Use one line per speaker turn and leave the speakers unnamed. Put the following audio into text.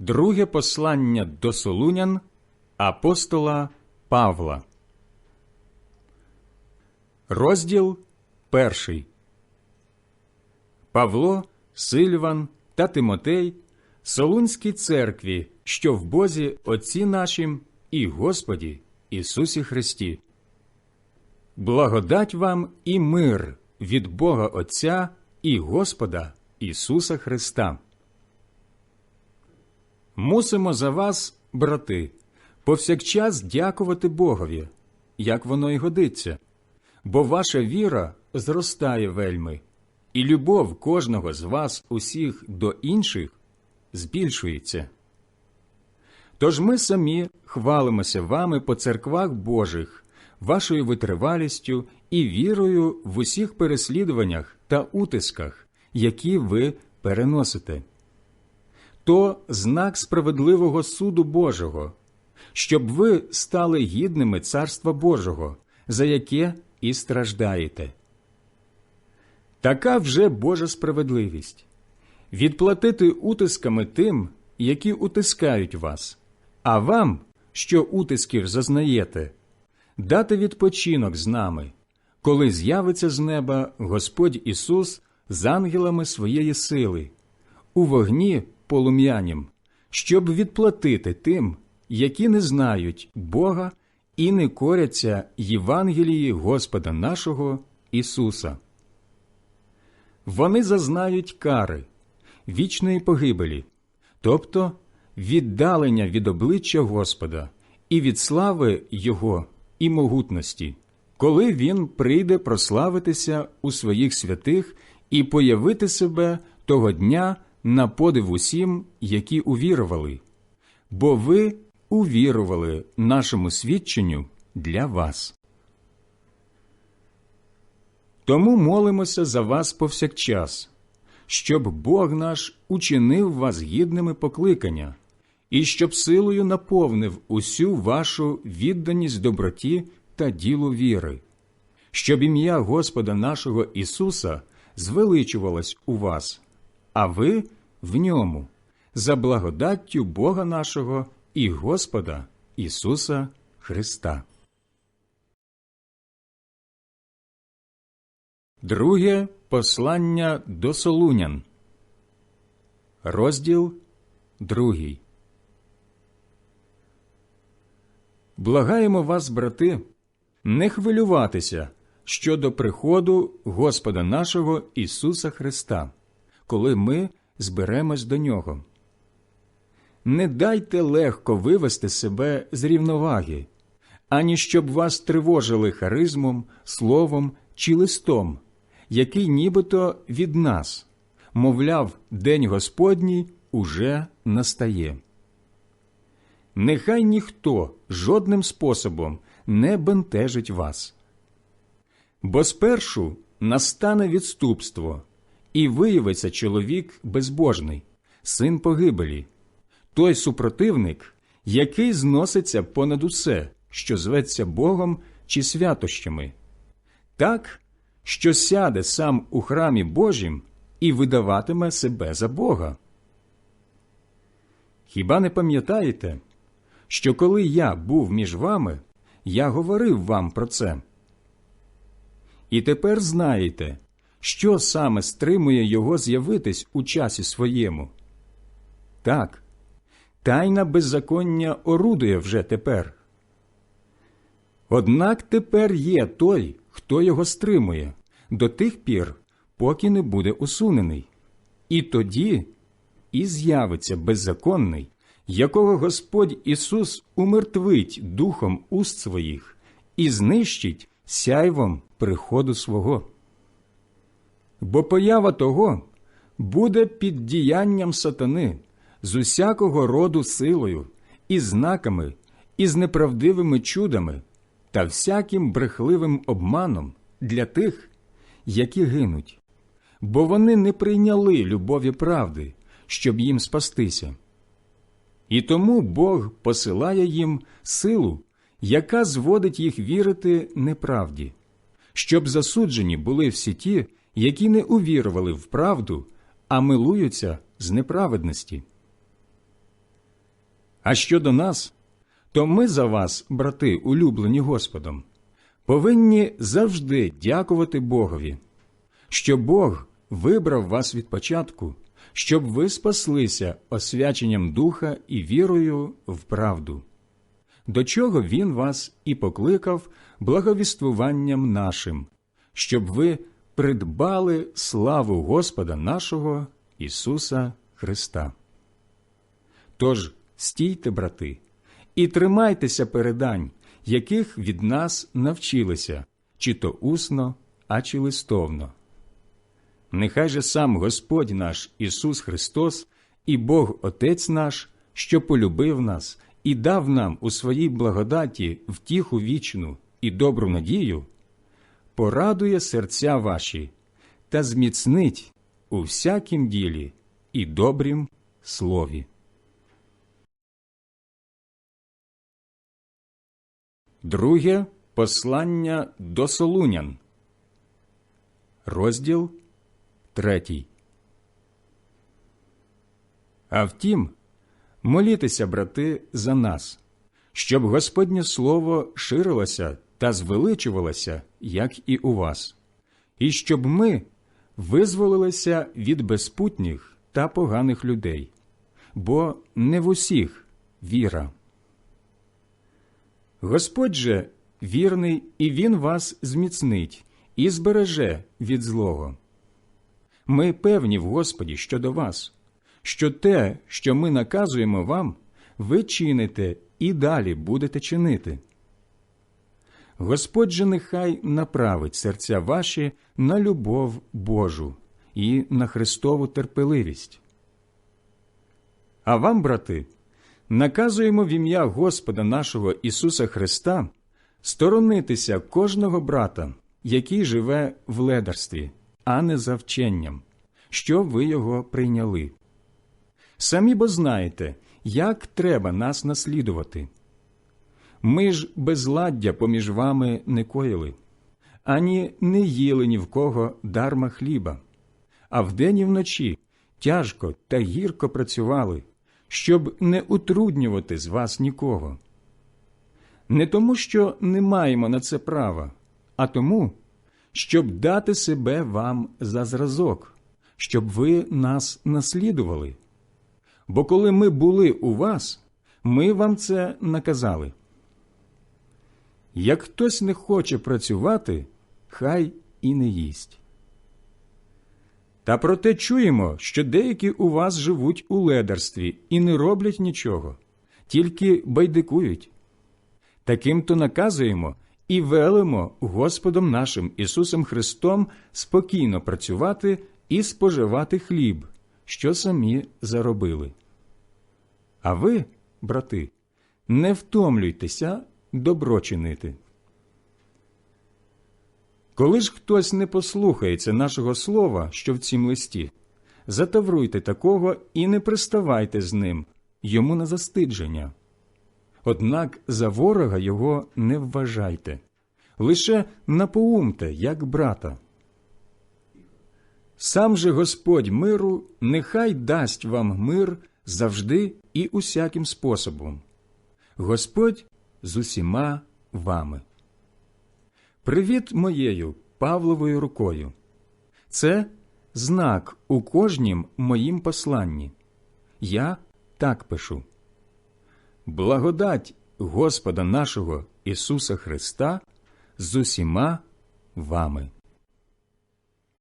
Друге послання до Солунян апостола Павла. Розділ перший. Павло, Сильван та Тимотей Солунській церкві, що в Бозі Отці нашім і Господі Ісусі Христі. Благодать вам і мир від Бога Отця і Господа Ісуса Христа. Мусимо за вас, брати, повсякчас дякувати Богові, як воно й годиться, бо ваша віра зростає вельми, і любов кожного з вас усіх до інших збільшується. Тож ми самі хвалимося вами по церквах Божих, вашою витривалістю і вірою в усіх переслідуваннях та утисках, які ви переносите. То знак справедливого суду Божого, щоб ви стали гідними Царства Божого, за яке і страждаєте. Така вже Божа справедливість відплатити утисками тим, які утискають вас, а вам, що утисків зазнаєте, дати відпочинок з нами, коли з'явиться з неба Господь Ісус з ангелами своєї сили, у вогні полум'янім, щоб відплатити тим, які не знають Бога і не коряться Євангелії Господа нашого Ісуса. Вони зазнають кари, вічної погибелі, тобто віддалення від обличчя Господа і від слави Його і могутності, коли Він прийде прославитися у своїх святих і появити себе того дня на подив усім, які увірували, бо ви увірували нашому свідченню для вас. Тому молимося за вас повсякчас, щоб Бог наш учинив вас гідними покликання, і щоб силою наповнив усю вашу відданість доброті та ділу віри, щоб ім'я Господа нашого Ісуса звеличувалось у вас, а ви в ньому, за благодаттю Бога нашого і Господа Ісуса Христа. Друге послання до Солунян. Розділ другий. Благаємо вас, брати, не хвилюватися щодо приходу Господа нашого Ісуса Христа, коли ми зберемось до Нього. Не дайте легко вивести себе з рівноваги, ані щоб вас тривожили харизмом, словом чи листом, який нібито від нас, мовляв, День Господній уже настає. Нехай ніхто жодним способом не бентежить вас. Бо спершу настане відступство, і виявиться чоловік безбожний, син погибелі, той супротивник, який зноситься понад усе, що зветься Богом чи святощами, так, що сяде сам у храмі Божім і видаватиме себе за Бога. Хіба не пам'ятаєте, що коли я був між вами, я говорив вам про це? І тепер знаєте, що саме стримує його з'явитись у часі своєму. Так, тайна беззаконня орудує вже тепер. Однак тепер є той, хто його стримує, до тих пір, поки не буде усунений. І тоді і з'явиться беззаконний, якого Господь Ісус умертвить духом уст своїх і знищить сяйвом приходу свого. Бо поява того буде під діянням сатани з усякого роду силою, і знаками, і з неправдивими чудами та всяким брехливим обманом для тих, які гинуть, бо вони не прийняли любові правди, щоб їм спастися. І тому Бог посилає їм силу, яка зводить їх вірити неправді, щоб засуджені були всі ті, які не увірували в правду, а милуються з неправедності. А щодо нас, то ми за вас, брати, улюблені Господом, повинні завжди дякувати Богові, що Бог вибрав вас від початку, щоб ви спаслися освяченням духа і вірою в правду, до чого Він вас і покликав благовіствуванням нашим, щоб ви придбали славу Господа нашого Ісуса Христа. Тож стійте, брати, і тримайтеся передань, яких від нас навчилися, чи то усно, а чи листовно. Нехай же сам Господь наш Ісус Христос і Бог Отець наш, що полюбив нас і дав нам у своїй благодаті втіху вічну і добру надію, порадує серця ваші та зміцнить у всякім ділі і добрім слові. Друге послання до Солунян. Розділ третій. А втім, молітеся, брати, за нас, щоб Господнє Слово ширилося та звеличувалося, як і у вас, і щоб ми визволилися від безпутніх та поганих людей, бо не в усіх віра. Господь же вірний, і Він вас зміцнить і збереже від злого. Ми певні в Господі щодо вас, що те, що ми наказуємо вам, ви чините і далі будете чинити. Господь же нехай направить серця ваші на любов Божу і на Христову терпеливість. А вам, брати, наказуємо в ім'я Господа нашого Ісуса Христа сторонитися кожного брата, який живе в ледарстві, а не за вченням, що ви його прийняли. Самі бо знаєте, як треба нас наслідувати. Ми ж безладдя поміж вами не коїли, ані не їли ні в кого дарма хліба, а вдень і вночі тяжко та гірко працювали, щоб не утруднювати з вас нікого. Не тому, що не маємо на це права, а тому, щоб дати себе вам за зразок, щоб ви нас наслідували. Бо коли ми були у вас, ми вам це наказали. Як хтось не хоче працювати, хай і не їсть. Та проте чуємо, що деякі у вас живуть у ледарстві і не роблять нічого, тільки байдикують. Таким то наказуємо і велимо Господом нашим Ісусом Христом спокійно працювати і споживати хліб, що самі заробили. А ви, брати, не втомлюйтеся добро чинити. Коли ж хтось не послухається нашого слова, що в цім листі, затавруйте такого і не приставайте з ним, йому на застидження. Однак за ворога його не вважайте, лише напоумте, як брата. Сам же Господь миру нехай дасть вам мир завжди і усяким способом. Господь з усіма вами. Привіт моєю Павловою рукою. Це знак у кожнім моїм посланні. Я так пишу. Благодать Господа нашого Ісуса Христа з усіма вами.